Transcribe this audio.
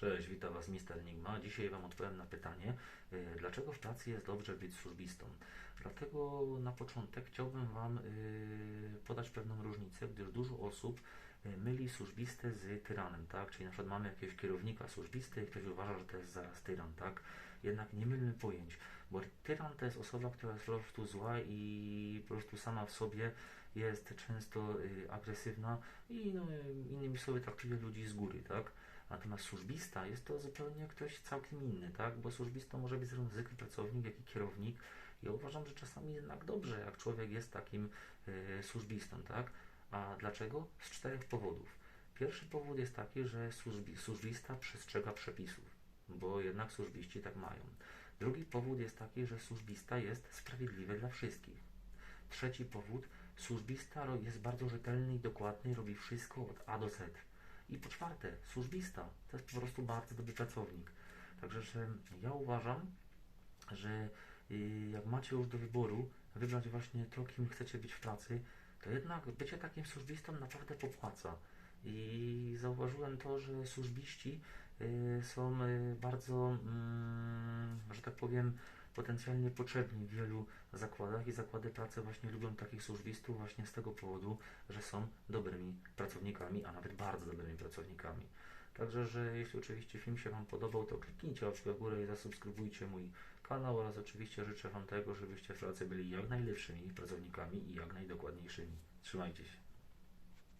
Cześć, witam Was Mr. Enigma. Dzisiaj Wam odpowiem na pytanie, y, dlaczego w pracy jest dobrze być służbistą. Dlatego na początek chciałbym Wam y, podać pewną różnicę, gdyż dużo osób y, myli służbistę z tyranem, tak? Czyli na przykład mamy jakiegoś kierownika służbisty i ktoś uważa, że to jest zaraz tyran, tak? Jednak nie mylmy pojęć, bo tyran to jest osoba, która jest po prostu zła i po prostu sama w sobie jest często y, agresywna i no, innymi słowy traktuje ludzi z góry, tak? Natomiast służbista jest to zupełnie ktoś całkiem inny, tak? Bo służbistą może być zarówno zwykły pracownik, jak i kierownik. Ja uważam, że czasami jednak dobrze, jak człowiek jest takim y, służbistą, tak? A dlaczego? Z czterech powodów. Pierwszy powód jest taki, że służbi, służbista przestrzega przepisów, bo jednak służbiści tak mają. Drugi powód jest taki, że służbista jest sprawiedliwy dla wszystkich. Trzeci powód, służbista jest bardzo rzetelny i dokładny, robi wszystko od A do Z. I po czwarte, służbista to jest po prostu bardzo dobry pracownik. Także, że ja uważam, że y, jak macie już do wyboru wybrać właśnie to, kim chcecie być w pracy, to jednak bycie takim służbistą naprawdę popłaca. I zauważyłem to, że służbiści y, są y, bardzo, mm, że tak powiem, potencjalnie potrzebni w wielu zakładach i zakłady pracy właśnie lubią takich służbistów właśnie z tego powodu, że są dobrymi pracownikami, a nawet bardzo dobrymi pracownikami. Także, że jeśli oczywiście film się Wam podobał, to kliknijcie łapkę w górę i zasubskrybujcie mój kanał oraz oczywiście życzę Wam tego, żebyście w pracy byli jak najlepszymi pracownikami i jak najdokładniejszymi. Trzymajcie się.